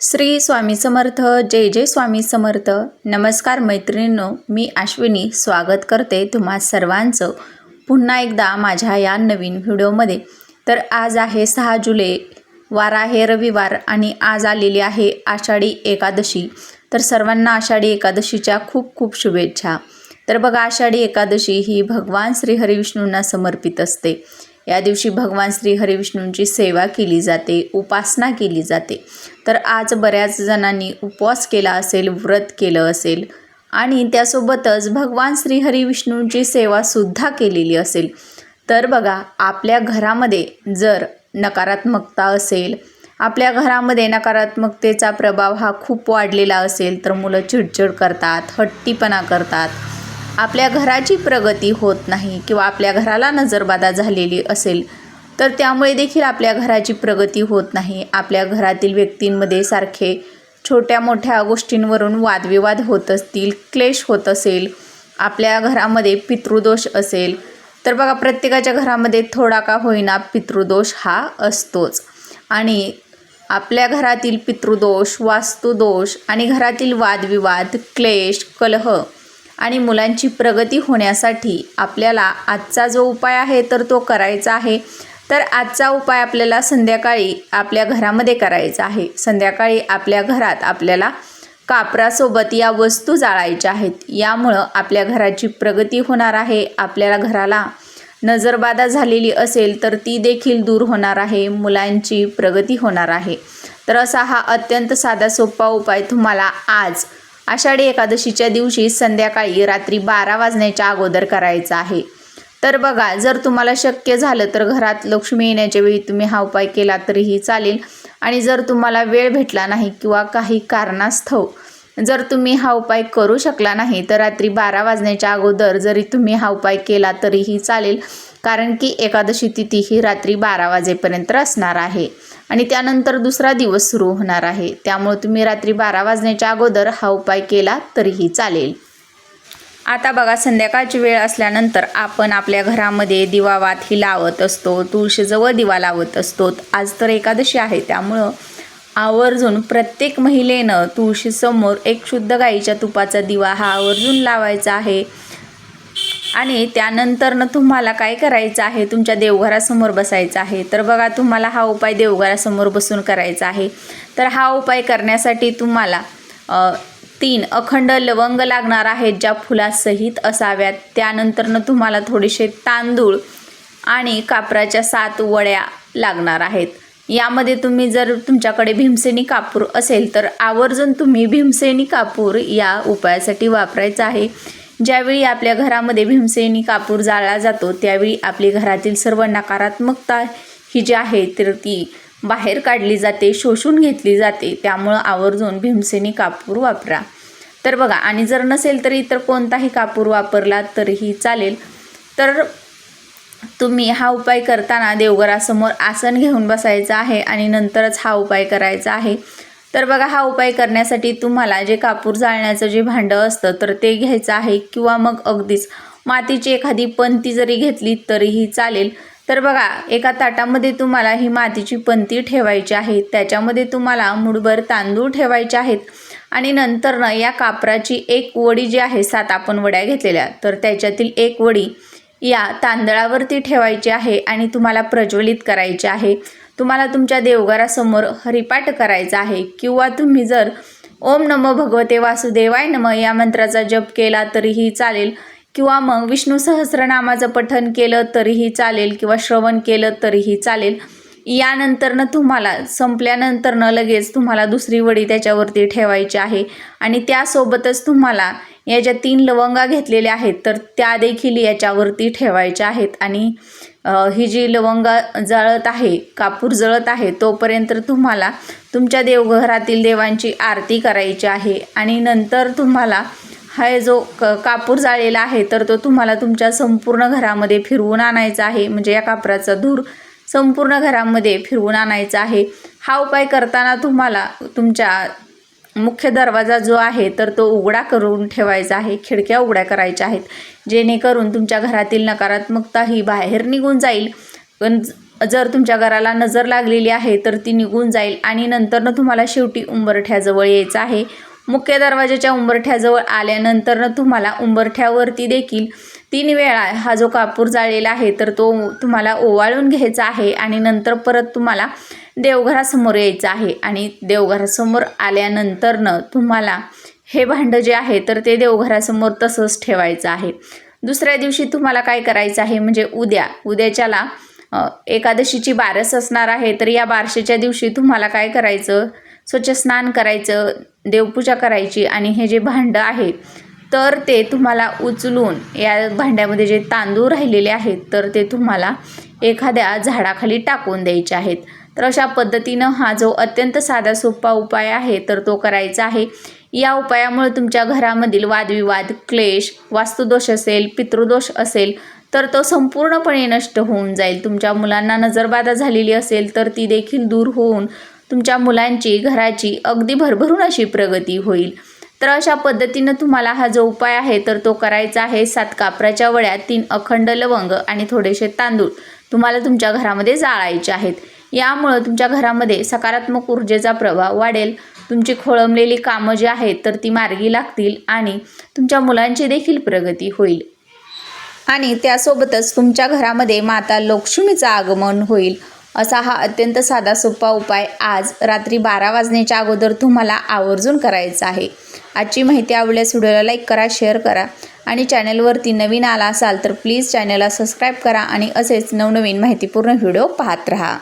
श्री स्वामी समर्थ जय जय स्वामी समर्थ. नमस्कार मैत्रिणींनो मी अश्विनी स्वागत करते तुम्हा सर्वांचं पुन्हा एकदा माझ्या या नवीन व्हिडिओमध्ये. तर आज आहे सहा जुलै वार आहे रविवार आणि आज आलेली आहे आषाढी एकादशी. तर सर्वांना आषाढी एकादशीच्या खूप खूप शुभेच्छा. तर बघा आषाढी एकादशी ही भगवान श्री हरिविष्णूंना समर्पित असते. या दिवशी भगवान श्री हरिविष्णूंची सेवा केली जाते उपासना केली जाते. तर आज बऱ्याच जणांनी उपवास केला असेल व्रत केलं असेल आणि त्यासोबतच भगवान श्री हरिविष्णूंची सेवासुद्धा केलेली असेल. तर बघा आपल्या घरामध्ये जर नकारात्मकता असेल आपल्या घरामध्ये नकारात्मकतेचा प्रभाव हा खूप वाढलेला असेल तर मुलं चिडचिड करतात हट्टीपणा करतात. आपल्या घराची प्रगती होत नाही किंवा आपल्या घराला नजरबाधा झालेली असेल तर त्यामुळे देखील आपल्या घराची प्रगती होत नाही. आपल्या घरातील व्यक्तींमध्ये सारखे छोट्या मोठ्या गोष्टींवरून वादविवाद होत असतील क्लेश होत असेल आपल्या घरामध्ये पितृदोष असेल तर बघा प्रत्येकाच्या घरामध्ये थोडा का होईना पितृदोष हा असतोच. आणि आपल्या घरातील पितृदोष वास्तुदोष आणि घरातील वादविवाद क्लेश कलह आणि मुलांची प्रगती होण्यासाठी आपल्याला आजचा जो उपाय आहे तर तो करायचा आहे. तर आजचा उपाय आपल्याला संध्याकाळी आपल्या घरामध्ये करायचा आहे. संध्याकाळी आपल्या घरात आपल्याला कापरासोबत या वस्तू जाळायच्या आहेत. यामुळं आपल्या घराची प्रगती होणार आहे. आपल्याला घराला नजरबाधा झालेली असेल तर ती देखील दूर होणार आहे. मुलांची प्रगती होणार आहे. तर असा हा अत्यंत साधा सोपा उपाय तुम्हाला आज आषाढी एकादशीच्या दिवशी संध्याकाळी रात्री बारा वाजण्याच्या अगोदर करायचा आहे. तर बघा जर तुम्हाला शक्य झालं तर घरात लक्ष्मी येण्याच्या वेळी तुम्ही हा उपाय केला तरीही चालेल. आणि जर तुम्हाला वेळ भेटला नाही किंवा काही कारणास्तव जर तुम्ही हा उपाय करू शकला नाही तर रात्री बारा वाजण्याच्या अगोदर जरी तुम्ही हा उपाय केला तरीही चालेल. कारण की एकादशी तिथी ही रात्री बारा वाजेपर्यंत असणार आहे. आणि त्यानंतर दुसरा दिवस सुरू होणार आहे. त्यामुळे तुम्ही रात्री बारा वाजण्याच्या अगोदर हा उपाय केला तरीही चालेल. आता बघा संध्याकाळची वेळ असल्यानंतर आपण आपल्या घरामध्ये दिवावात ही लावत असतो तुळशीजवळ दिवा लावत असतो. आज तर एकादशी आहे त्यामुळं आवर्जून प्रत्येक महिलेनं तुळशीसमोर एक शुद्ध गाईच्या तुपाचा दिवा हा आवर्जून लावायचा आहे. आणि त्यानंतरनं तुम्हाला काय करायचं आहे? तुमच्या देवघरासमोर बसायचं आहे. तर बघा तुम्हाला हा उपाय देवघरासमोर बसून करायचा आहे. तर हा उपाय करण्यासाठी तुम्हाला तीन अखंड लवंग लागणार आहेत ज्या फुलासहित असाव्यात. त्यानंतरनं तुम्हाला थोडेसे तांदूळ आणि कापराच्या सात वड्या लागणार आहेत. यामध्ये तुम्ही जर तुमच्याकडे भीमसेनी कापूर असेल तर आवर्जून तुम्ही भीमसेनी कापूर या उपायासाठी वापरायचा आहे. ज्यावेळी आपल्या घरामध्ये भीमसेनी कापूर जाळला जातो त्यावेळी आपली घरातील सर्व नकारात्मकता ही जी आहे तर ती बाहेर काढली जाते शोषून घेतली जाते. त्यामुळं आवर्जून भीमसेनी कापूर वापरा. तर बघा आणि जर नसेल तर इतर कोणताही कापूर वापरला तरीही चालेल. तर तुम्ही हा उपाय करताना देवघरासमोर आसन घेऊन बसायचं आहे आणि नंतरच हा उपाय करायचा आहे. तर बघा हा उपाय करण्यासाठी तुम्हाला जे कापूर जाळण्याचं जे भांडं असतं तर ते घ्यायचं आहे किंवा मग अगदीच मातीची एखादी पंती जरी घेतली तरीही चालेल. तर बघा एका ताटामध्ये तुम्हाला ही मातीची पंती ठेवायची आहे. त्याच्यामध्ये तुम्हाला मुठभर तांदूळ ठेवायचे आहेत. आणि नंतरनं या कापराची एक वडी जी आहे सात आपण वड्या घेतलेल्या तर त्याच्यातील एक वडी या तांदळावरती ठेवायची आहे आणि तुम्हाला प्रज्वलित करायची आहे. तुम्हाला तुमच्या देवघरासमोर हरिपाठ करायचा आहे. किंवा तुम्ही जर ओम नमो भगवते वासुदेवाय नम या मंत्राचा जप केला तरीही चालेल. किंवा मग विष्णू सहस्रनामाचं पठन केलं तरीही चालेल किंवा श्रवण केलं तरीही चालेल. यानंतरनं तुम्हाला संपल्यानंतरनं लगेच तुम्हाला दुसरी वडी त्याच्यावरती ठेवायची आहे. आणि त्यासोबतच तुम्हाला या ज्या तीन लवंगा घेतलेल्या आहेत तर त्या देखील याच्यावरती ठेवायच्या आहेत. आणि ही जी लवंगा जळत आहे कापूर जळत आहे तोपर्यंत तुम्हाला तुमच्या देवघरातील देवांची आरती करायची आहे. आणि नंतर तुम्हाला हा जो क कापूर जाळलेला आहे तर तो तुम्हाला तुमच्या संपूर्ण घरामध्ये फिरवून आणायचा आहे. म्हणजे या कापराचा धूर संपूर्ण घरामध्ये फिरवून आणायचा आहे. हा उपाय करताना तुम्हाला तुमच्या मुख्य दरवाजा जो आहे तर तो उघडा करून ठेवायचा आहे खिडक्या उघड्या करायच्या आहेत. जेणेकरून तुमच्या घरातील नकारात्मकता ही बाहेर निघून जाईल. पण जर तुमच्या घराला नजर लागलेली आहे तर ती निघून जाईल आणि नंतरनं तुम्हाला शेवटी उंबरठ्याजवळ यायचं आहे. मुख्य दरवाजाच्या उंबरठ्याजवळ आल्यानंतरनं तुम्हाला उंबरठ्यावरती देखील तीन वेळा हा जो कापूर जाळलेला आहे तर तो तुम्हाला ओवाळून घ्यायचा आहे आणि नंतर परत तुम्हाला देवघरासमोर यायचं आहे. आणि देवघरासमोर आल्यानंतरनं तुम्हाला हे भांडं जे आहे तर ते देवघरासमोर तसंच ठेवायचं आहे. दुसऱ्या दिवशी तुम्हाला काय करायचं आहे म्हणजे उद्या उद्याच्याला एकादशीची बारस असणार आहे तर या बारशीच्या दिवशी तुम्हाला काय करायचं? स्वच्छ स्नान करायचं देवपूजा करायची आणि हे जे भांडं आहे तर ते तुम्हाला उचलून या भांड्यामध्ये जे तांदूळ राहिलेले आहेत तर ते तुम्हाला एखाद्या झाडाखाली टाकून द्यायचे आहेत. तर अशा पद्धतीनं हा जो अत्यंत साधा सोपा उपाय आहे तर तो करायचा आहे. या उपायामुळे तुमच्या घरामधील वादविवाद क्लेश वास्तुदोष असेल पितृदोष असेल तर तो संपूर्णपणे नष्ट होऊन जाईल. तुमच्या मुलांना नजरबाधा झालेली असेल तर ती देखील दूर होऊन तुमच्या मुलांची घराची अगदी भरभरून अशी प्रगती होईल. तर अशा पद्धतीनं तुम्हाला हा जो उपाय आहे तर तो करायचा आहे. सात कापराच्या वड्यात तीन अखंड लवंग आणि थोडेसे तांदूळ. तुम्हाला तुमच्या घरामध्ये जाळायचे आहेत. यामुळं तुमच्या घरामध्ये सकारात्मक ऊर्जेचा प्रभाव वाढेल. तुमची खोळंबलेली कामं जी आहेत तर ती मार्गी लागतील आणि तुमच्या मुलांची देखील प्रगती होईल. आणि त्यासोबतच तुमच्या घरामध्ये माता लक्ष्मीचं आगमन होईल. असा हा अत्यंत साधा सोपा उपाय आज रात्री बारा वाजण्याच्या अगोदर तुम्हाला आवर्जून करायचा आहे. आजची माहिती आवडल्यास व्हिडिओला लाईक करा शेअर करा आणि चॅनलवरती नवीन आला असाल तर प्लीज चॅनलला सबस्क्राईब करा आणि असेच नवनवीन माहितीपूर्ण व्हिडिओ पाहत राहा.